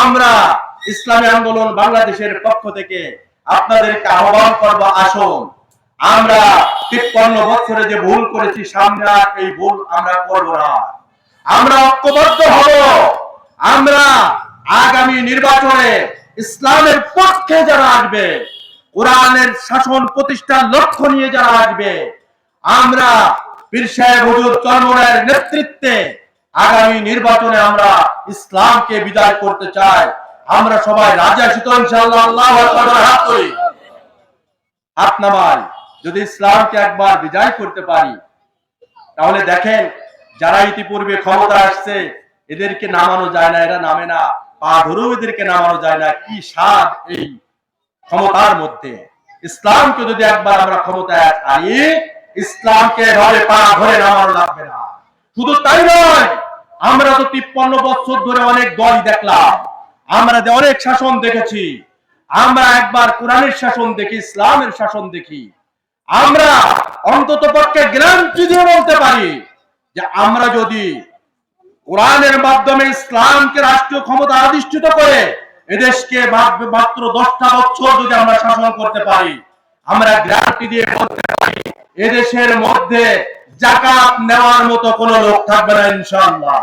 আমরা ইসলামী আন্দোলন বাংলাদেশের পক্ষ থেকে আপনাদেরকে আহ্বান করব, আসুন। আমরা তিপ্পান্ন বছরে যে ভুল করেছি, সামনে এই ভুল আমরা করব না। আমরা ঐক্যবদ্ধ হব। আমরা আগামী নির্বাচনে ইসলামের পক্ষে যারা আসবে, কোরআনের শাসন প্রতিষ্ঠার লক্ষ্য নিয়ে যারা আসবে, আমরা পীর সাহেব হুজুর চরমনের নেতৃত্বে আগামী নির্বাচনে আমরা ইসলামকে বিদায় করতে চাই। আমরা সবাই রাজা ইনশাআল্লাহ? আল্লাহ হাত নামাই। যদি ইসলামকে একবার বিজয় করতে পারি, তাহলে দেখেন, যারা ইতিপূর্বে ক্ষমতা আসছে, এদেরকে নামানো যায় না, এরা নামে না। পা ধরেও এদেরকে নামানো যায় না। কি স্বাদ এই ক্ষমতার মধ্যে। ইসলামকে যদি একবার আমরা ক্ষমতায় আনি ইসলামকে ধরে পা ধরে নামানো লাগবে না। শুধু তাই নয় আমরা তো তিপ্পান্ন বছর ধরে অনেক দল দেখলাম। আমরা অনেক শাসন দেখেছি। আমরা একবার কোরআনের শাসন দেখি, ইসলামের শাসন দেখি। আমরা অন্তত পক্ষে গ্যারান্টি দিয়ে বলতে পারি যে আমরা যদি কোরআনের মাধ্যমে ইসলামকে রাষ্ট্রীয় ক্ষমতা আধিষ্ঠিত করে এদেশকে মাত্র দশটা বছর যদি আমরা শাসন করতে পারি, আমরা গ্যারান্টি দিয়ে বলতে পারি, এদেশের মধ্যে জাকাত নেওয়ার মতো কোনো লোক থাকবে না ইনশাআল্লাহ।